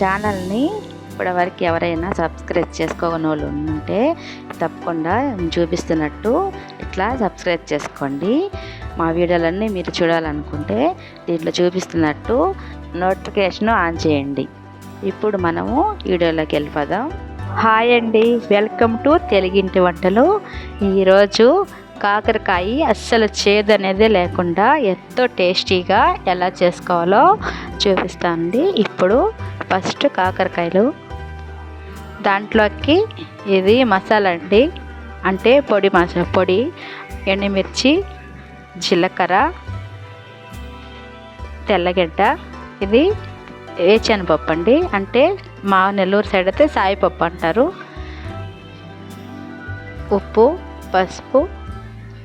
ఛానల్ని ఇప్పటివరకు ఎవరైనా సబ్స్క్రైబ్ చేసుకోని వాళ్ళు ఉంటే తప్పకుండా చూపిస్తున్నట్టు ఇట్లా సబ్స్క్రైబ్ చేసుకోండి. మా వీడియోలన్నీ మీరు చూడాలనుకుంటే దీంట్లో చూపిస్తున్నట్టు నోటిఫికేషన్ ఆన్ చేయండి. ఇప్పుడు మనము వీడియోలోకి వెళ్ళిపోదాం. హాయ్ అండి వెల్కమ్ టు తెలుగింటి వంటలు. ఈరోజు కాకరకాయ అస్సలు చేదు అనేది లేకుండా ఎంతో టేస్టీగా ఎలా చేసుకోవాలో చూపిస్తానండి. ఇప్పుడు ఫస్ట్ కాకరకాయలు. దాంట్లోకి ఇది మసాలా అండి. అంటే పొడి మసా పొడి ఎండుమిర్చి జీలకర్ర తెల్లగడ్డ. ఇది వేచనపప్పు అండి. అంటే మా నెల్లూరు సైడ్ అయితే సాయిపప్పు అంటారు. ఉప్పు పసుపు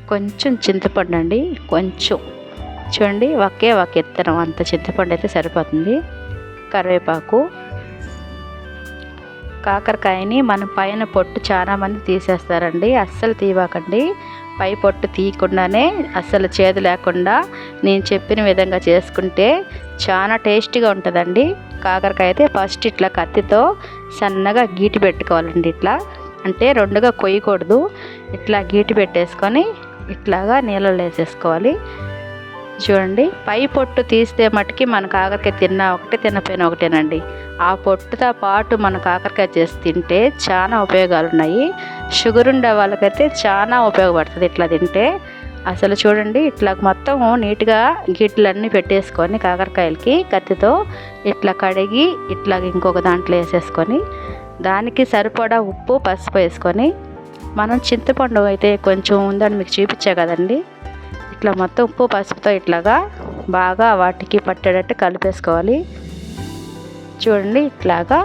కొంచెం చింతపండు అండి కొంచెం. చూడండి ఒకే ఒక ఇత్తనం అంత చింతపండు అయితే సరిపోతుంది. కరివేపాకు కాకరకాయని మన పైన పొట్టు చాలామంది తీసేస్తారండి. అస్సలు తీవాకండి పై పొట్టు తీయకుండానే అస్సలు చేదు లేకుండా నేను చెప్పిన విధంగా చేసుకుంటే చాలా టేస్టీగా ఉంటుందండి. కాకరకాయ అయితే ఫస్ట్ ఇట్లా కత్తితో సన్నగా గీటి పెట్టుకోవాలండి ఇట్లా. అంటే రెండుగా కొయ్యకూడదు. ఇట్లా గీటి పెట్టేసుకొని ఇట్లాగా నీళ్ళలో వేసేసుకోవాలి. చూడండి పై పొట్టు తీస్తే మటుకి మన కాకరకాయ తిన్నా ఒకటే తినపోయినా ఒకటేనండి. ఆ పొట్టుతో పాటు మన కాకరకాయ చేసి తింటే చాలా ఉపయోగాలు ఉన్నాయి షుగర్ ఉండే వాళ్ళకైతే చాలా ఉపయోగపడుతుంది ఇట్లా తింటే. అసలు చూడండి ఇట్లా మొత్తం నీట్గా గిట్లన్నీ పెట్టేసుకొని కాకరకాయలకి కత్తితో ఇట్లా కడిగి ఇట్లా ఇంకొక దాంట్లో వేసేసుకొని దానికి సరిపడా ఉప్పు పసుపు వేసుకొని మనం చింతపండు అయితే కొంచెం ఉందని మీకు చూపించా కదండి. ఇట్లా మొత్తం ఉప్పు పసుపుతో ఇట్లాగా బాగా వాటికి పట్టేటట్టు కలిపేసుకోవాలి. చూడండి ఇట్లాగా.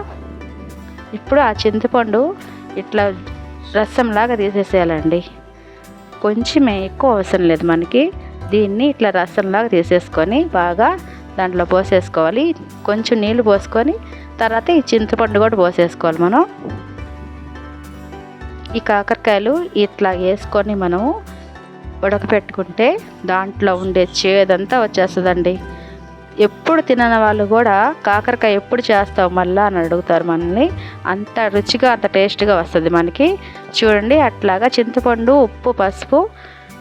ఇప్పుడు ఆ చింతపండు ఇట్లా రసంలాగా తీసేసేయాలండి. కొంచెమే ఎక్కువ అవసరం లేదు మనకి. దీన్ని ఇట్లా రసంలాగా తీసేసుకొని బాగా దాంట్లో పోసేసుకోవాలి. కొంచెం నీళ్ళు పోసుకొని తర్వాత ఈ చింతపండు కూడా పోసేసుకోవాలి మనం. ఈ కాకరకాయలు ఇట్లా వేసుకొని మనము ఉడకపెట్టుకుంటే దాంట్లో ఉండే చేదంతా వచ్చేస్తుందండి. ఎప్పుడు తినని వాళ్ళు కూడా కాకరకాయ ఎప్పుడు చేస్తావు మళ్ళా అని అడుగుతారు మనల్ని. అంత రుచిగా అంత టేస్ట్గా వస్తుంది మనకి. చూడండి అట్లాగా చింతపండు ఉప్పు పసుపు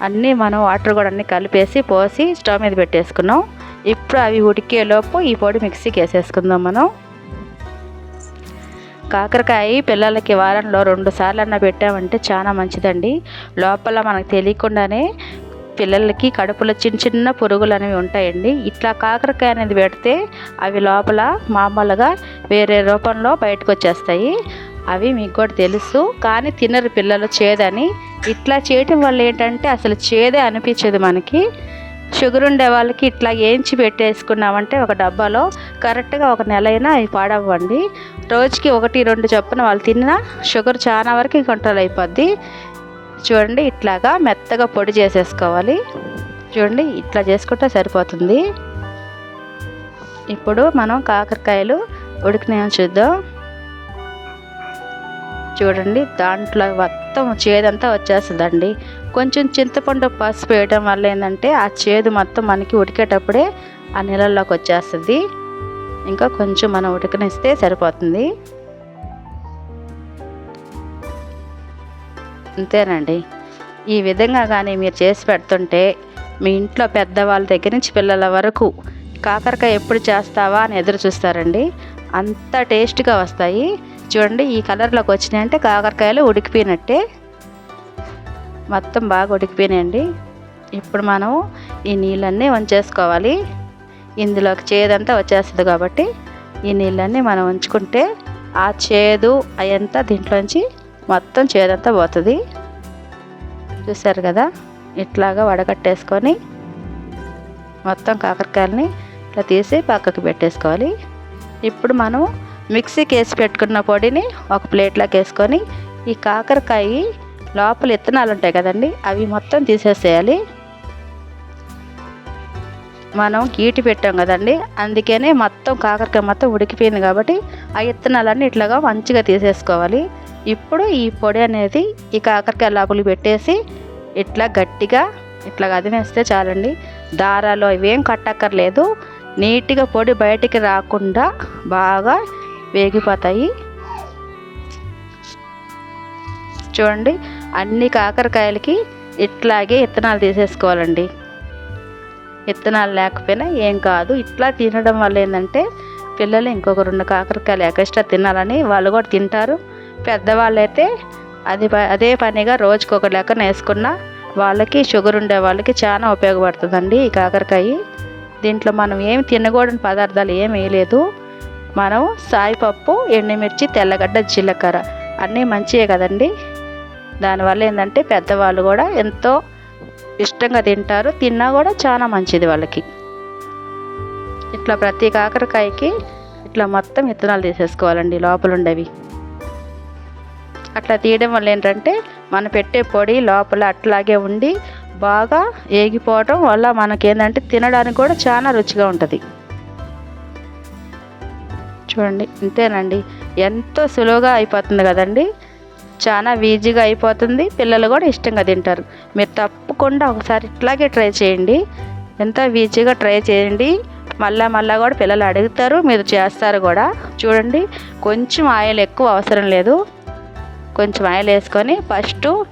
అన్నీ మనం వాటర్ కూడా అన్నీ కలిపేసి పోసి స్టవ్ మీద పెట్టేసుకున్నాం. ఇప్పుడు అవి ఉడికేలోపు ఈ పొడి మిక్సీకి వేసేసుకుందాం మనం. కాకరకాయ పిల్లలకి వారంలో రెండు సార్లు అన్న పెట్టామంటే చాలా మంచిదండి. లోపల మనకు తెలియకుండానే పిల్లలకి కడుపులో చిన్న చిన్న పురుగులు అనేవి ఉంటాయండి. ఇట్లా కాకరకాయ అనేది పెడితే అవి లోపల మామూలుగా వేరే రూపంలో బయటకు వచ్చేస్తాయి అవి మీకు కూడా తెలుసు. కానీ తినరు పిల్లలు చేదని. ఇట్లా చేయటం వల్ల ఏంటంటే అసలు చేదే అనిపించదు మనకి. షుగర్ ఉండే వాళ్ళకి ఇట్లా ఏంచి పెట్టేసుకున్నామంటే ఒక డబ్బాలో కరెక్ట్గా ఒక నెల అయినా అవి పాడవ్వండి. రోజుకి ఒకటి రెండు చొప్పున వాళ్ళు తిన్నా షుగర్ చాలా వరకు కంట్రోల్ అయిపోద్ది. చూడండి ఇట్లాగా మెత్తగా పొడి చేసేసుకోవాలి. చూడండి ఇట్లా చేసుకుంటే సరిపోతుంది. ఇప్పుడు మనం కాకరకాయలు ఉడికినాయో చూద్దాం. చూడండి దాంట్లో మొత్తం చేదంతా వచ్చేస్తుందండి. కొంచెం చింతపండు పసుపు వేయడం వల్ల ఏంటంటే ఆ చేదు మొత్తం మనకి ఉడికేటప్పుడే ఆ నీళ్ళల్లోకి వచ్చేస్తుంది. ఇంకా కొంచెం మనం ఉడకనిస్తే సరిపోతుంది. అంతేనండి. ఈ విధంగా కానీ మీరు చేసి పెడుతుంటే మీ ఇంట్లో పెద్దవాళ్ళ దగ్గర నుంచి పిల్లల వరకు కాకరకాయ ఎప్పుడు చేస్తావా అని ఎదురు చూస్తారండి. అంత టేస్ట్గా వస్తాయి. చూడండి ఈ కలర్లోకి వచ్చినాయంటే కాకరకాయలు ఉడికిపోయినట్టే మొత్తం బాగా ఉడికిపోయినాయండి. ఇప్పుడు మనం ఈ నీళ్ళన్నీ వంచేసుకోవాలి. ఇందులోకి చేదంతా వచ్చేస్తుంది కాబట్టి ఈ నీళ్ళన్నీ మనం ఉంచుకుంటే ఆ చేదు అయంతా దీంట్లోంచి మొత్తం చేదంతా పోతుంది. చూసారు కదా? ఇట్లాగా వడగట్టేసుకొని మొత్తం కాకరకాయలని ఇట్లా తీసి పక్కకి పెట్టేసుకోవాలి. ఇప్పుడు మనం మిక్సీకి వేసి పెట్టుకున్న పొడిని ఒక ప్లేట్లోకి వేసుకొని ఈ కాకరకాయ లోపల విత్తనాలు ఉంటాయి కదండి అవి మొత్తం తీసేసేయాలి. మనం గీటి పెట్టాం కదండి అందుకనే మొత్తం కాకరకాయ మొత్తం ఉడికిపోయింది కాబట్టి ఆ విత్తనాలన్నీ ఇట్లాగా మంచిగా తీసేసుకోవాలి. ఇప్పుడు ఈ పొడి అనేది ఈ కాకరకాయ లోపలికి పెట్టేసి ఇట్లా గట్టిగా ఇట్లా అదిమేస్తే చాలండి. దారాలు ఇవేం కట్టక్కర్లేదు. నీట్గా పొడి బయటికి రాకుండా బాగా వేగిపోతాయి. చూడండి అన్ని కాకరకాయలకి ఇట్లాగే విత్తనాలు తీసేసుకోవాలండి. విత్తనాలు లేకపోయినా ఏం కాదు. ఇట్లా తినడం వల్ల ఏంటంటే పిల్లలు ఇంకొక రెండు కాకరకాయలు ఎక్స్ట్రా తినాలని వాళ్ళు కూడా తింటారు. పెద్దవాళ్ళు అయితే అది అదే పనిగా రోజుకి ఒక లెక్కన వేసుకున్న వాళ్ళకి షుగర్ ఉండే వాళ్ళకి చాలా ఉపయోగపడుతుందండి ఈ కాకరకాయ. దీంట్లో మనం ఏమి తినకూడని పదార్థాలు ఏమి వేయలేదు. మనం సాయిపప్పు ఎండుమిర్చి తెల్లగడ్డ జీలకర్ర అన్నీ మంచివే కదండి. దానివల్ల ఏంటంటే పెద్దవాళ్ళు కూడా ఎంతో ఇష్టంగా తింటారు. తిన్నా కూడా చాలా మంచిది వాళ్ళకి. ఇట్లా ప్రతి కాకరకాయకి ఇట్లా మొత్తం విత్తనాలు తీసేసుకోవాలండి లోపల ఉండేవి అట్లా తీయడం వల్ల ఏంటంటే మనం పెట్టే పొడి లోపల అట్లాగే ఉండి బాగా ఏగిపోవటం వల్ల మనకేంటంటే తినడానికి కూడా చాలా రుచిగా ఉంటుంది. చూడండి ఇంతేనండి. ఎంతో సులువుగా అయిపోతుంది కదండి. చాలా ఈజీగా అయిపోతుంది. పిల్లలు కూడా ఇష్టంగా తింటారు. మీరు తప్పకుండా ఒకసారి ఇట్లాగే ట్రై చేయండి. ఎంత ఈజీగా ట్రై చేయండి. మళ్ళా మళ్ళా కూడా పిల్లలు అడుగుతారు మీరు చేస్తారు కూడా. చూడండి కొంచెం ఆయిల్ ఎక్కువ అవసరం లేదు. కొంచెం ఆయిల్ వేసుకొని ఫస్ట్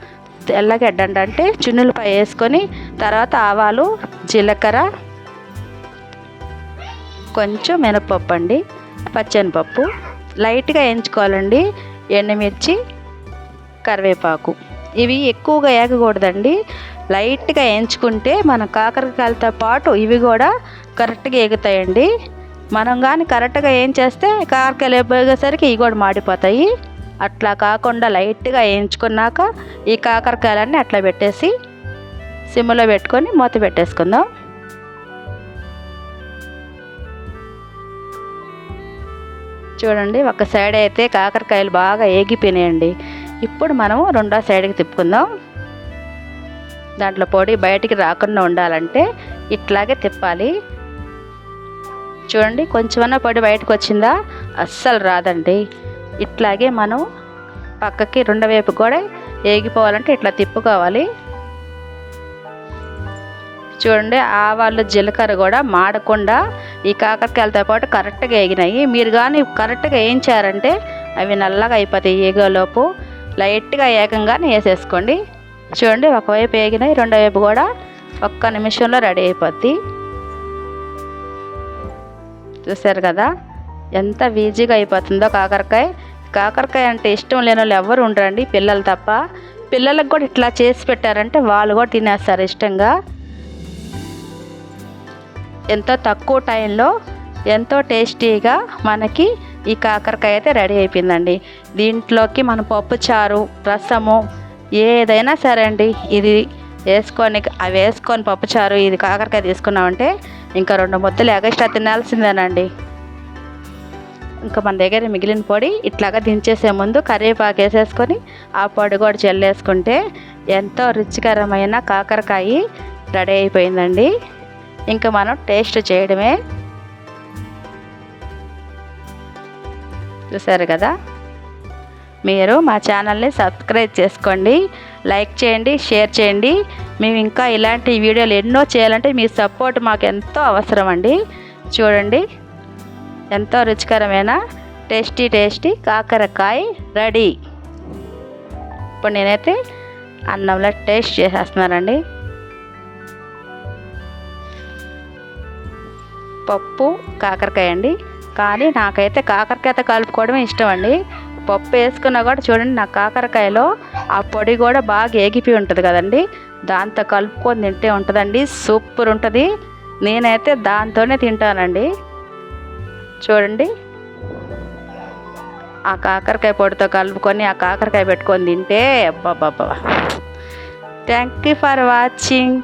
తెల్లగడ్డ అంటే చున్నులపై వేసుకొని తర్వాత ఆవాలు జీలకర్ర కొంచెం మినపప్పు అండి పచ్చనిపప్పు. లైట్గా వేయించుకోవాలండి. ఎండుమిర్చి కరివేపాకు. ఇవి ఎక్కువగా ఏగకూడదండి. లైట్గా వేయించుకుంటే మన కాకరకాయలతో పాటు ఇవి కూడా కరెక్ట్గా ఎగుతాయండి మనం కానీ కరెక్ట్గా ఏం చేస్తే కాకరకాయలు ఎగ్గేసరికి ఇవి కూడా మాడిపోతాయి. అట్లా కాకుండా లైట్గా వేయించుకున్నాక ఈ కాకరకాయలన్నీ అట్లా పెట్టేసి సిమ్లో పెట్టుకొని మూత పెట్టేసుకుందాం. చూడండి ఒక సైడ్ అయితే కాకరకాయలు బాగా ఏగిపోయినాయండి. ఇప్పుడు మనం రెండో సైడ్కి తిప్పుకుందాం. దాంట్లో పొడి బయటికి రాకుండా ఉండాలంటే ఇట్లాగే తిప్పాలి. చూడండి కొంచెమన్నా పొడి బయటకు వచ్చిందా? అస్సలు రాదండి. ఇట్లాగే మనం పక్కకి రెండో వైపు కూడా ఏగిపోవాలంటే ఇట్లా తిప్పుకోవాలి. చూడండి ఆవాలు జీలకర్ర కూడా మాడకుండా ఈ కాకరకాయలతో పాటు కరెక్ట్గా ఏగినాయి. మీరు కానీ కరెక్ట్గా వేయించారంటే అవి నల్లగా అయిపోతాయి ఏగోలోపు. లైట్గా ఏకంగానే వేసేసుకోండి చూడండి ఒకవైపు వేగినాయి రెండో వైపు కూడా ఒక్క నిమిషంలో రెడీ అయిపోద్ది. చూసారు కదా? ఎంత ఈజీగా అయిపోతుందో కాకరకాయ. కాకరకాయ అంటే ఇష్టం లేని వాళ్ళు ఎవరు ఉండరండి పిల్లలు తప్ప. పిల్లలకు కూడా ఇట్లా చేసి పెట్టారంటే వాళ్ళు కూడా తినేస్తారు ఇష్టంగా. ఎంతో తక్కువ టైంలో ఎంతో టేస్టీగా మనకి ఈ కాకరకాయ అయితే రెడీ అయిపోయిందండి. దీంట్లోకి మన పప్పు చారు రసము ఏదైనా సరే అండి. ఇది వేసుకొని అవి వేసుకొని పప్పుచారు ఇది కాకరకాయ తీసుకున్నామంటే ఇంకా రెండు ముద్దలు ఎగస్ట్రా తినాల్సిందేనండి. ఇంకా మన దగ్గర మిగిలిన పొడి ఇట్లాగా దించేసే ముందు కరివేపాకు వేసేసుకొని ఆ పొడి కూడా చల్లేసుకుంటే ఎంతో రుచికరమైన కాకరకాయ రెడీ అయిపోయిందండి. ఇంకా మనం టేస్ట్ చేయడమే చూసారు కదా? మీరు మా ఛానల్ని సబ్స్క్రైబ్ చేసుకోండి లైక్ చేయండి షేర్ చేయండి. మేము ఇంకా ఇలాంటి వీడియోలు ఎన్నో చేయాలంటే మీ సపోర్ట్ మాకు ఎంతో అవసరం అండి చూడండి ఎంతో రుచికరమైన టేస్టీ టేస్టీ కాకరకాయ రెడీ. ఇప్పుడు నేనైతే అన్నంలో టేస్ట్ చేసేస్తున్నానండి. పప్పు కాకరకాయ అండి. కానీ నాకైతే కాకరకాయతో కలుపుకోవడమే ఇష్టం అండి పప్పు వేసుకున్నా కూడా చూడండి నా కాకరకాయలో ఆ పొడి కూడా బాగా ఏగిపోయి ఉంటుంది కదండి. దాంతో కలుపుకొని తింటే ఉంటుందండి. సూపర్ ఉంటుంది. నేనైతే దాంతోనే తింటానండి. చూడండి. ఆ కాకరకాయ పొడితో కలుపుకొని ఆ కాకరకాయ పెట్టుకొని తింటే అబ్బాబ్బాబ్బా థ్యాంక్ యూ ఫర్ వాచింగ్